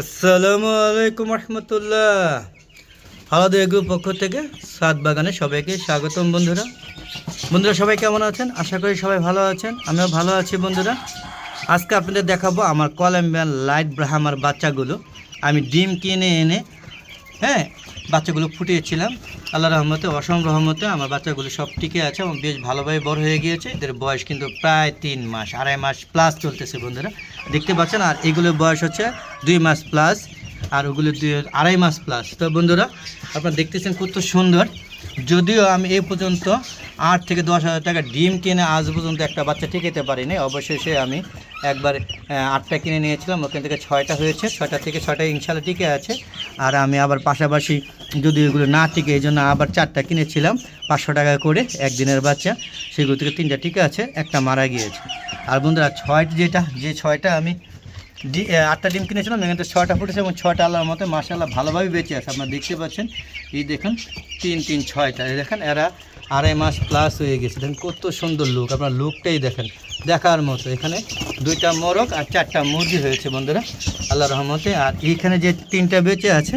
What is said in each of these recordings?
আসসালামু আলাইকুম রহমতুল্লাহ। হালাদ এগু পক্ষ থেকে সাত বাগানে সবাইকে স্বাগতম বন্ধুরা। বন্ধুরা, সবাই কেমন আছেন? আশা করি সবাই ভালো আছেন। আমিও ভালো আছি বন্ধুরা। আজকে আপনাদের দেখাবো আমার কলম্বিয়ান লাইট ব্রাহামার বাচ্চাগুলো। আমি ডিম কিনে এনে হ্যাঁ বাচ্চাগুলো ফুটিয়েছিলাম। আল্লাহ রহমতে অসম রহমতে আমার বাচ্চাগুলো সব টিকে আছে এবং বেশ ভালোভাবে বড় হয়ে গিয়েছে। এদের বয়স কিন্তু প্রায় তিন মাস, আড়াই মাস প্লাস চলতেছে বন্ধুরা। দেখতে পাচ্ছেন, আর এগুলোর বয়স হচ্ছে দুই মাস প্লাস আর ওগুলো দুই, আড়াই মাস প্লাস তো বন্ধুরা, আপনারা দেখতেছেন কত সুন্দর। যদিও আমি এ পর্যন্ত আট থেকে দশ হাজার টাকা ডিম কিনে আজ পর্যন্ত একটা বাচ্চা টিকাতে পারিনি, অবশেষে আমি একবার আটটা কিনে নিয়েছিলাম, ওখান থেকে ছয়টা হয়েছে, ছয়টা থেকে ছয়টা ইনশাল্লাহ টিকে আছে। আর আমি আবার পাশাপাশি যদি এগুলো না টিকে, এই জন্য আবার চারটা কিনেছিলাম, পাঁচশো টাকা করে, একদিনের বাচ্চা, সেগুলো থেকে তিনটা টিকে আছে, একটা মারা গিয়েছে। আর বন্ধুরা ছয়টা যেটা, যে ছয়টা আমি ডি আটটা ডিম কিনেছিলাম, এখান থেকে ছয়টা ফুটেছে এবং ছয়টা আল্লাহর মতো মাসাল্লাহ ভালোভাবে বেঁচে আছে। আপনারা দেখতে পাচ্ছেন, এই দেখুন, তিন তিন, ছয়টা, এই দেখেন, এরা আড়াই মাস প্লাস হয়ে গেছে। দেখেন কত সুন্দর লুক আপনার লুকটাই দেখেন। দেখার মতো। এখানে দুইটা মোরগ আর চারটা মুরগি হয়েছে বন্ধুরা আল্লাহ রহমতে। আর এইখানে যে তিনটা বেঁচে আছে,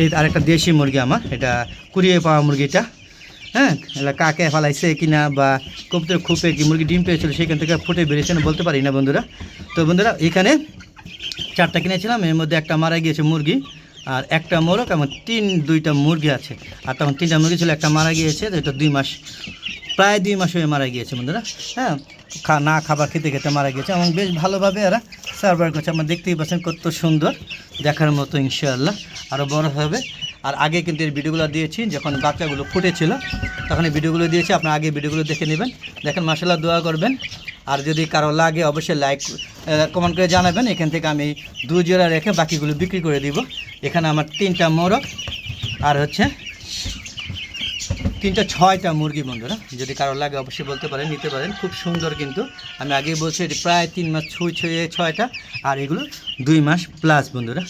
এই আরেকটা দেশি মুরগি আমার, এটা কুড়িয়ে পাওয়া মুরগিটা। হ্যাঁ কাকে ফেলাইছে কিনা বা কবুতর খুপে কি মুরগি ডিম পেয়েছিল সেখান থেকে ফুটে বেরিয়েছে না বলতে পারি না বন্ধুরা। তো বন্ধুরা, এখানে চারটা কিনেছিলাম, এর মধ্যে একটা মারা গিয়েছে মুরগি। আর একটা মোরগ এবং তিন, দুইটা মুরগি আছে। আর তখন তিনটা মুরগি ছিল, একটা মারা গিয়েছে এটা দুই মাস, প্রায় দুই মাস হয়ে মারা গিয়েছে বন্ধুরা। হ্যাঁ খা, না খাবার খেতে খেতে মারা গিয়েছে এবং বেশ ভালোভাবে এরা সার্ভার করছে। আমরা দেখতেই পাচ্ছেন কত সুন্দর দেখার মতো, ইনশাআল্লাহ আরও বড় হবে। আর আগে কিন্তু এই ভিডিওগুলো দিয়েছি, যখন বাচ্চাগুলো ফুটেছিল, তখন এই ভিডিওগুলো দিয়েছি, আপনার আগে ভিডিওগুলো দেখে নেবেন। দেখেন মাসাল্লাহ দোয়া করবেন। আর যদি কারও লাগে, অবশ্যই লাইক কমেন্ট করে জানাবেন। এখান থেকে আমি দু জোড়া রেখে বাকিগুলো বিক্রি করে দিব। এখানে আমার তিনটা মোরগ আর হচ্ছে তিনটা ছয়টা মুরগি বন্ধুরা। যদি কারও লাগে অবশ্যই বলতে পারেন, নিতে পারেন। খুব সুন্দর কিন্তু। আমি আগেই বলছি, এটি প্রায় তিন মাস ছুঁই ছুঁয়ে ছয়টা, আর এগুলো দুই মাস প্লাস বন্ধুরা।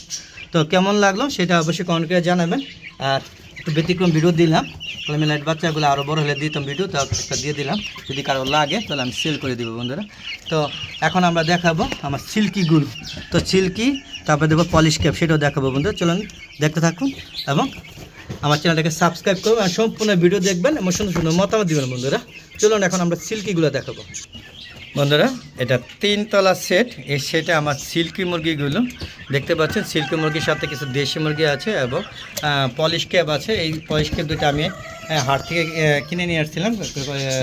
তো কেমন লাগল সেটা অবশ্যই কমেন্ট করে জানাবেন। আর একটু ব্যতিক্রম ভিডিও দিলাম। তাহলে আমি লাইট বাচ্চাগুলো আরও বড় হলে দিতাম ভিডিও তো একটা দিয়ে দিলাম। যদি কারও লাগে, তাহলে আমি সেল করে দিব বন্ধুরা। তো এখন আমরা দেখাবো আমার সিল্কিগুলো তো সিল্কি তারপরে দেবো পলিশ ক্যাপ সেটাও দেখাবো বন্ধুরা। চলুন দেখতে থাকুন এবং আমার চ্যানেলটাকে সাবস্ক্রাইব করুন আর সম্পূর্ণ ভিডিও দেখবেন এবং সুন্দর সুন্দর মতামত দেবেন বন্ধুরা। চলুন এখন আমরা সিল্কিগুলো দেখাবো। বন্ধুরা, এটা তিনতলা সেট এই সেটে আমার সিল্কি মুরগিগুলো। দেখতে পাচ্ছেন, সিল্কি মুরগির সাথে কিছু দেশি মুরগি আছে এবং পলিশ ক্যাব আছে। এই পলিশ ক্যাব দুটো আমি হাট থেকে কিনে নিয়ে আসছিলাম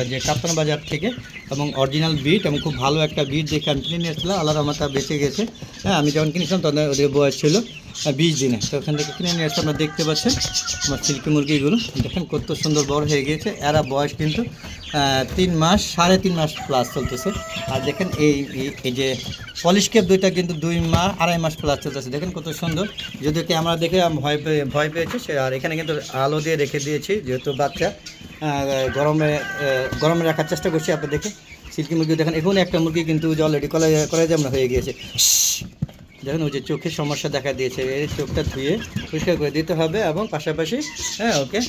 যে কাপ্তান বাজার থেকে, এবং অরিজিনাল বিট এবং খুব ভালো একটা বিট দেখে আমি কিনে নিয়ে আসছিলাম। আল্লাহর আমার তা বেঁচে গেছে। হ্যাঁ আমি যখন কিনেছিলাম তখন ওদের বয়স ছিল বিশ দিনে। তো ওখান থেকে কিনে নিয়ে আসছে, আপনারা দেখতে পাচ্ছেন আমার সিল্কি মুরগিগুলো। দেখেন কত সুন্দর বড় হয়ে গিয়েছে। এরা বয়স কিন্তু তিন মাস, সাড়ে তিন মাস প্লাস চলতেছে। আর দেখেন এই, এই- যে পলিশ ক্যাপ দুইটা কিন্তু দুই মাস আড়াই মাস প্লাস চলতেছে। দেখেন কত সুন্দর। যদি ক্যামেরা দেখে ভয় পেয়ে, ভয় পেয়েছে, সে আর এখানে কিন্তু আলো দিয়ে রেখে দিয়েছি, যেহেতু বাচ্চা গরমে গরমে রাখার চেষ্টা করছি, আপনি দেখে। সিল্কি মুরগি দেখেন এখন একটা মুরগি কিন্তু অলরেডি কলাই কলাই যেমন হয়ে গিয়েছে। দেখুন, ওই যে চোখের সমস্যা দেখা দিয়েছে। এই চোখটা ধুয়ে পরিষ্কার করে দিতে হবে এবং পাশাপাশি হ্যাঁ ওকে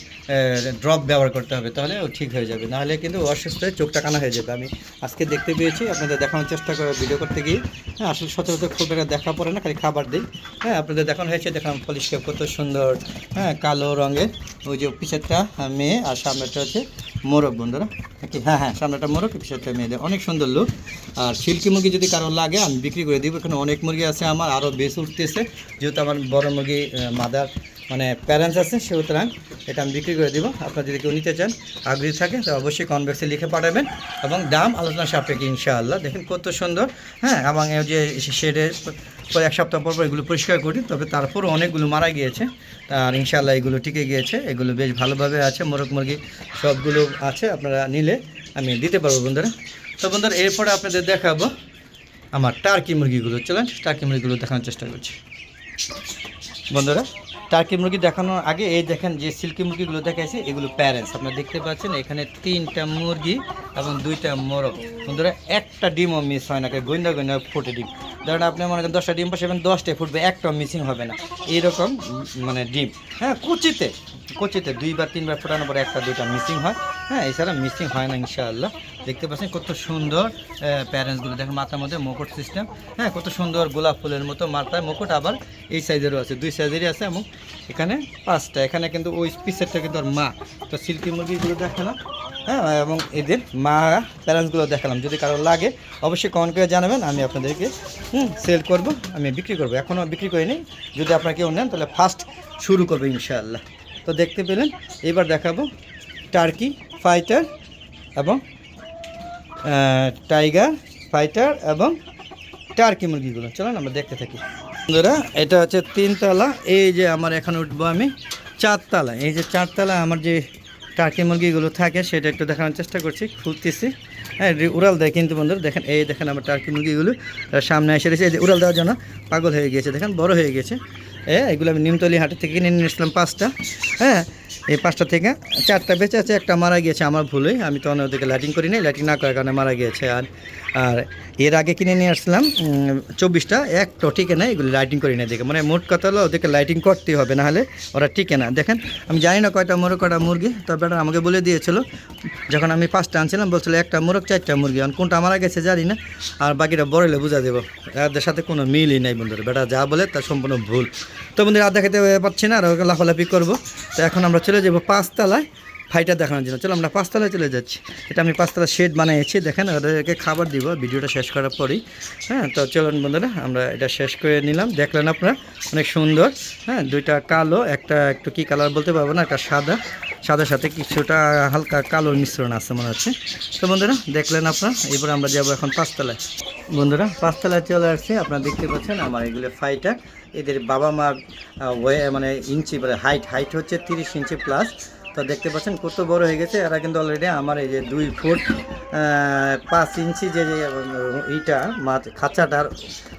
ড্রপ ব্যবহার করতে হবে, তাহলে ও ঠিক হয়ে যাবে। নাহলে কিন্তু অসুস্থ হয়ে চোখটা কানা হয়ে যাবে। আমি আজকে দেখতে পেয়েছি, আপনাদের দেখানোর চেষ্টা করে ভিডিও করতে গিয়ে হ্যাঁ আসলে সচরাচর খুব একটা দেখা পড়ে না, খালি খাবার দিই। হ্যাঁ আপনাদের দেখানো হয়েছে, দেখলাম পলিশকে কত সুন্দর হ্যাঁ কালো রঙের, ওই যে পিছেরটা মেয়ে, আর সামনেটা হচ্ছে মোরগ বন্ধুরা। নাকি? হ্যাঁ হ্যাঁ সামনেটা মোরগ পিছনটা মেয়েদের অনেক সুন্দর লুক আর সিল্কি মুরগি যদি কারও লাগে, আমি বিক্রি করে দিব। এখানে অনেক মুরগি আছে আমার আরও বেশ উঠতেছে। যেহেতু আমার বড় মুরগি মাদার মানে প্যারেন্টস আছে সুতরাং এটা আমি বিক্রি করে দিব। আপনারা যদি কেউ নিতে চান, আগ্রহী থাকে তো অবশ্যই কনভেক্সে লিখে পাঠাবেন। এবং দাম, আলোচনা সাপেক্ষে ইনশাআল্লাহ। দেখেন কত সুন্দর হ্যাঁ? এবং যে শেডের পর এক সপ্তাহ পর এগুলো পরিষ্কার করি তবে তারপরও অনেকগুলো মারা গিয়েছে। আর ইনশাআল্লাহ এগুলো টিকে গিয়েছে, এগুলো বেশ ভালোভাবে আছে, মোরগ মুরগি সবগুলো আছে, আপনারা নিলে আমি দিতে পারব বন্ধুরা। তো বন্ধুরা, এরপরে আপনাদের দেখাবো আমার টার্কি মুরগিগুলো। চলেন, টার্কি মুরগিগুলো দেখানোর চেষ্টা করছি। বন্ধুরা টার্কি মুরগি দেখানোর আগে, এই দেখেন যে সিল্কি মুরগিগুলো দেখাইছে, এগুলো প্যারেন্টস আপনারা দেখতে পাচ্ছেন, এখানে তিনটা মুরগি এবং দুইটা মোরগ। সুন্দর একটা ডিমও মিস হয় না, গোয়েন্দা গোয়েন্দা ফুটে ডিম। ধরেন আপনি মনে করেন দশটা ডিম বসাবেন দশটায় ফুটবে একটাও মিসিং হবে না। এইরকম মানে ডিম। হ্যাঁ কুচিতে কুচিতে দুইবার তিনবার ফোটানোর পরে একটা, দুইটা মিসিং হয়। হ্যাঁ এছাড়া মিসিং হয় না, ইনশাআল্লাহ। দেখতে পাচ্ছেন কত সুন্দর প্যারেন্টসগুলো দেখেন মাথার মধ্যে মুকুট সিস্টেম হ্যাঁ কত সুন্দর গোলাপ ফুলের মতো মাথায় মুকুট আবার এই সাইজেরও আছে। দুই সাইজেরই আছে এবং এখানে পাঁচটা। এখানে কিন্তু ওই পিসেরটা কিন্তু আর মা। তো সিল্কি মুরগিগুলো দেখালাম হ্যাঁ এবং এদের মা প্যারেন্টসগুলো দেখালাম। যদি কারও লাগে, অবশ্যই কমেন্ট করে জানাবেন, আমি আপনাদেরকে, হুম সেল করব, আমি বিক্রি করব। এখনও বিক্রি করিনি। যদি আপনারা কেউ নেন, তাহলে ফার্স্ট শুরু করবে ইনশাআল্লাহ। তো দেখতে পেলেন, এবার দেখাবো টার্কি ফাইটার এবং টাইগার ফাইটার এবং টার্কি মুরগিগুলো। চলুন, আমরা দেখতে থাকি। বন্ধুরা, এটা হচ্ছে তিনতলা। এই যে আমার এখন উঠবো আমি, চারতলা। এই যে চারতলা, আমার যে টার্কি মুরগিগুলো থাকে, সেটা একটু দেখানোর চেষ্টা করছি, খুলতেছি। হ্যাঁ উড়াল দেয় কিন্তু বন্ধুরা, দেখেন, এই দেখেন আমার টার্কি মুরগিগুলো সামনে এসে রয়েছে। এই যে উড়াল দেওয়ার জন্য পাগল হয়ে গিয়েছে, দেখেন, বড় হয়ে গেছে হ্যাঁ এগুলো আমি নিমতলি হাটের থেকে কিনে নিয়ে এসলাম পাঁচটা। হ্যাঁ এই পাঁচটা থেকে চারটা বেঁচে আছে, একটা মারা গিয়েছে, আমার ভুলেই, আমি তো অন্য ওদিকে লাইটিং করি নাই লাইটিং না করার কারণে মারা গিয়েছে। আর আর এর আগে কিনে নিয়ে আসলাম চব্বিশটা একটা টিকে না এগুলো লাইটিং করি না দেখে মানে মোট কথা হলো, ওদেরকে লাইটিং করতেই হবে নাহলে ওরা টিকে না। দেখেন, আমি জানি না কয়টা মোরগ, কয়টা মুরগি তো বেটা আমাকে বলে দিয়েছিল, যখন আমি পাঁচটা আনছিলাম, বলছিল একটা মোরগ, চারটা মুরগি, এখন কোনটা মারা গেছে জানি না, আর বাকিটা বড়লে বুঝা দেবো। এদের সাথে কোনো মিলই নাই বন্ধুরা বেটা যা বলে তা সম্পূর্ণ ভুল। তো বন্ধুরা, আর দেখাতে পাচ্ছি না, আর ওকে লাফালাফি করব। তো এখন আমরা চলে যে পাঁচতলায়। ফাইটার দেখানোর জন্য। চলো আমরা পাঁচতলায় চলে যাচ্ছি। এটা আমি পাঁচতলা শেড বানিয়েছি, দেখেন ওদেরকে খাবার দিব, ভিডিওটা শেষ করার পরেই। হ্যাঁ তো চলুন বন্ধুরা, আমরা এটা শেষ করে নিলাম। দেখলেন আপনারা, অনেক সুন্দর। হ্যাঁ দুইটা কালো, একটা একটু কি কালার বলতে পারব না, একটা সাদা। সাদার সাথে কিছুটা হালকা কালোর মিশ্রণ আছে মনে হচ্ছে। তো বন্ধুরা, দেখলেন আপনারা, এবার আমরা যাব এখন পাঁচতলায়। বন্ধুরা, পাঁচতলায় চলে আসছি, আপনারা দেখতে পাচ্ছেন আমার এগুলো ফাইটার এদের বাবা মার ওয়ে মানে ইঞ্চি মানে হাইট হাইট হচ্ছে তিরিশ ইঞ্চি প্লাস তো দেখতে পাচ্ছেন কত বড় হয়ে গেছে। এরা কিন্তু অলরেডি আমার এই যে দুই ফুট পাঁচ ইঞ্চি যে এইটা ইটা, মাছ, খাঁচাটার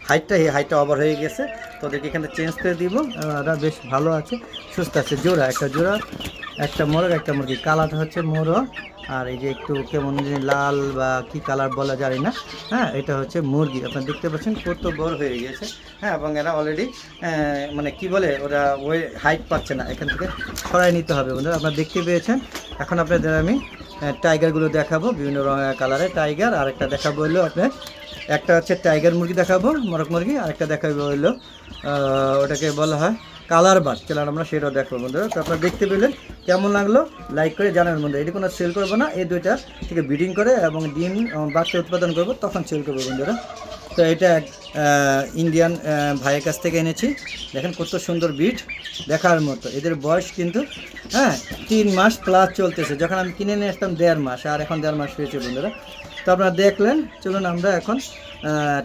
হাইটটা এই হাইটটা ওভার হয়ে গেছে। তো ওদেরকে এখানে চেঞ্জ করে দিব। এরা বেশ ভালো আছে, সুস্থ আছে। জোড়া, একটা জোড়া, একটা মোরগ, একটা মুরগি। কালাটা হচ্ছে মোরগ। আর এই যে একটু কেমন লাল বা কি কালার বলা জানি না হ্যাঁ এটা হচ্ছে মুরগি। আপনারা দেখতে পাচ্ছেন কত বড় হয়ে গেছে হ্যাঁ এবং এরা অলরেডি মানে কি বলে, ওরা ওই হাইট পাচ্ছে না। এখান থেকে সরাই নিতে হবে বন্ধুরা, আপনারা দেখতে পেয়েছেন। এখন আপনাদের আমি টাইগারগুলো দেখাবো, বিভিন্ন রঙের কালারের টাইগার আর একটা দেখাবো হলো আপনার, একটা হচ্ছে টাইগার মুরগি দেখাবো মরক মুরগি আর একটা দেখাবো হলো ওটাকে বলা হয় কালার বার চলেন আমরা সেটাও দেখব বন্ধুরা। তো আপনারা দেখতে পেলেন কেমন লাগল লাইক করে জানাবেন বন্ধু এটি কোনো সেল করব না, এই দুইটা থেকে ব্রিডিং করে এবং ডিম বাচ্চা উৎপাদন করব, তখন সেল করব বন্ধুরা। তো এটা এক ইন্ডিয়ান ভাইয়ের কাছ থেকে এনেছি। দেখেন কত সুন্দর বিট দেখার মতো। এদের বয়স কিন্তু হ্যাঁ তিন মাস প্লাস চলতেছে। যখন আমি কিনে নিয়ে আসতাম, দেড় মাস, আর এখন দেড় মাস হয়েছে বন্ধুরা। তো আপনারা দেখলেন, চলুন আমরা এখন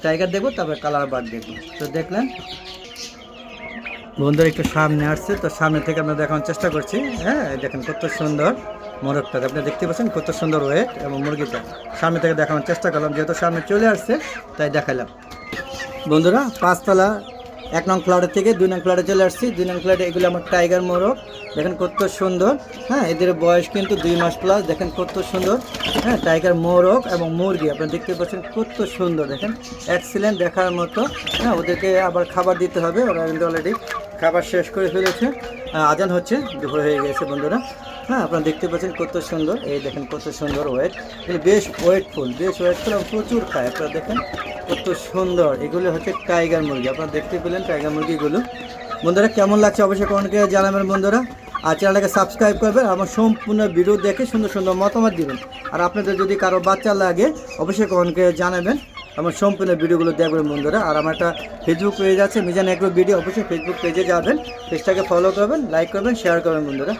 টাইগার দেখব, তারপরে কালার বার্ড দেখব। তো দেখলেন বন্ধুরা একটু সামনে আসছে, তো সামনে থেকে আমরা দেখানোর চেষ্টা করছি। হ্যাঁ দেখেন কত সুন্দর মোরগটা। আপনি দেখতে পাচ্ছেন কত সুন্দর ওয়েট এবং মুরগিটা। সামনে থেকে দেখানোর চেষ্টা করলাম, যেহেতু সামনে চলে আসছে, তাই দেখালাম। বন্ধুরা, পাঁচতলা, এক নং ফ্ল্যাটের থেকে দুই নং ফ্ল্যাটে চলে আসছি। দুই নং ফ্ল্যাটে এগুলো আমার টাইগার মোরগ। দেখেন কত সুন্দর। হ্যাঁ এদের বয়স কিন্তু দুই মাস প্লাস দেখেন কত সুন্দর। হ্যাঁ টাইগার মোরগ এবং মুরগি। আপনি দেখতে পাচ্ছেন কত সুন্দর। দেখেন এক্সিলেন্ট দেখার মতো। হ্যাঁ ওদেরকে আবার খাবার দিতে হবে। ওরা কিন্তু অলরেডি খাবার শেষ করে ফেলেছে। আজান হচ্ছে, দুপুর হয়ে গেছে বন্ধুরা। হ্যাঁ আপনারা দেখতে পাচ্ছেন কত সুন্দর। এই দেখেন কত সুন্দর ওয়েট এগুলো বেশ ওয়েটফুল বেশ ওয়েটফুল এবং প্রচুর খায়। আপনারা দেখেন কত সুন্দর। এগুলো হচ্ছে টাইগার মুরগি। আপনারা দেখতে পেলেন টাইগার মুরগিগুলো। বন্ধুরা, কেমন লাগছে অবশ্যই কমেন্টকে জানাবেন বন্ধুরা। আর চ্যানেলটাকে সাবস্ক্রাইব করবেন আমার সম্পূর্ণ ভিডিও দেখে সুন্দর সুন্দর মতামত দিবেন। আর আপনাদের যদি কারও বাচ্চা লাগে, অবশ্যই কমেন্টকে জানাবেন। আমার সম্পূর্ণ ভিডিওগুলো দেখবেন বন্ধুরা। আর আমার একটা ফেসবুক পেজ আছে, মিজান এগ্রো ভিডিও অবশ্যই ফেসবুক পেজে যাবেন। পেজটাকে ফলো করবেন লাইক করবেন শেয়ার করবেন বন্ধুরা।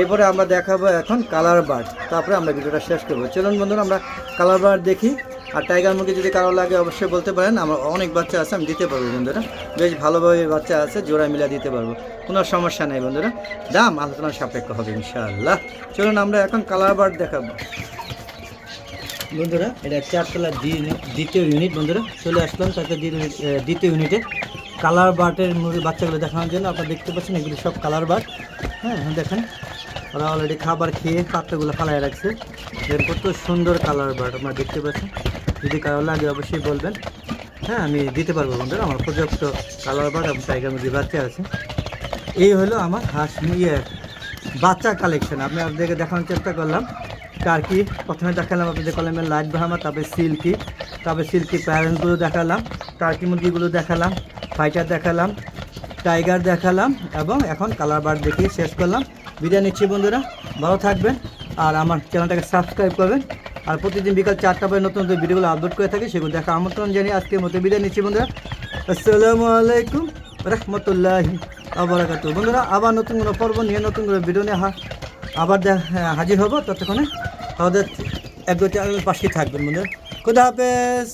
এরপরে আমরা দেখাবো এখন কালার বার্ড তারপরে আমরা ভিডিওটা শেষ করব। চলুন বন্ধুরা, আমরা কালার বার্ড দেখি। আর টাইগার মুরগি যদি কারও লাগে, অবশ্যই বলতে পারেন। আমার অনেক বাচ্চা আছে, আমি দিতে পারব বন্ধুরা। বেশ ভালোভাবে বাচ্চা আছে, জোড়া মিলা দিতে পারব। কোনো সমস্যা নেই বন্ধুরা। দাম আলোচনার সাপেক্ষ হবে, ইনশাআল্লাহ। চলুন আমরা এখন কালার বার্ড দেখাবো। বন্ধুরা, এটা চারতলা দ্বি- দ্বিতীয় ইউনিট বন্ধুরা। চলে আসলাম তারপরে দ্বিতীয়- ইউনিটে কালার বার্টের মুরগি বাচ্চাগুলো দেখানোর জন্য আপনারা দেখতে পাচ্ছেন, এগুলি সব কালার বার্ট হ্যাঁ দেখেন, ওরা অলরেডি খাবার খেয়ে পাত্রগুলো ফালাই রাখছে। দেখেন কত সুন্দর কালার বার্ড আপনারা দেখতে পাচ্ছেন। যদি কারও লাগে অবশ্যই বলবেন। হ্যাঁ আমি দিতে পারব বন্ধুরা, আমার পর্যাপ্ত কালার বার্ড এবং টাইগার মুরগি বাচ্চা আছে। এই হলো আমার হাঁস ইয়ে বাচ্চা কালেকশন আপনাদেরকে দেখানোর চেষ্টা করলাম। টার্কি প্রথমে দেখালাম আপনাদের কলমের লাইট বাহামা তারপরে সিল্কি তারপরে সিল্কি প্যারেন্টসগুলো দেখালাম টার্কি মুরগিগুলো দেখালাম ফাইটার দেখালাম টাইগার দেখালাম, এবং এখন কালার বার্ড দেখিয়ে শেষ করলাম। বিদায় নিচ্ছি বন্ধুরা, ভালো থাকবেন আর আমার চ্যানেলটাকে সাবস্ক্রাইব করবেন। আর প্রতিদিন বিকাল চারটা পরে নতুন নতুন ভিডিওগুলো আপলোড করে থাকি, সেগুলো দেখা আমন্ত্রণ জানিয়ে আজকের মতো বিদায় নিচ্ছি বন্ধুরা। আসসালামু আলাইকুম রহমতুল্লাহি আবরাকাতু বন্ধুরা, আবার নতুন কোনো পর্ব নিয়ে, নতুন করে ভিডিও নিয়ে আবার হাজির হব। ততক্ষণে আমাদের এক দুটি পাশেই থাকবেন মনে খুদা হাফেজ।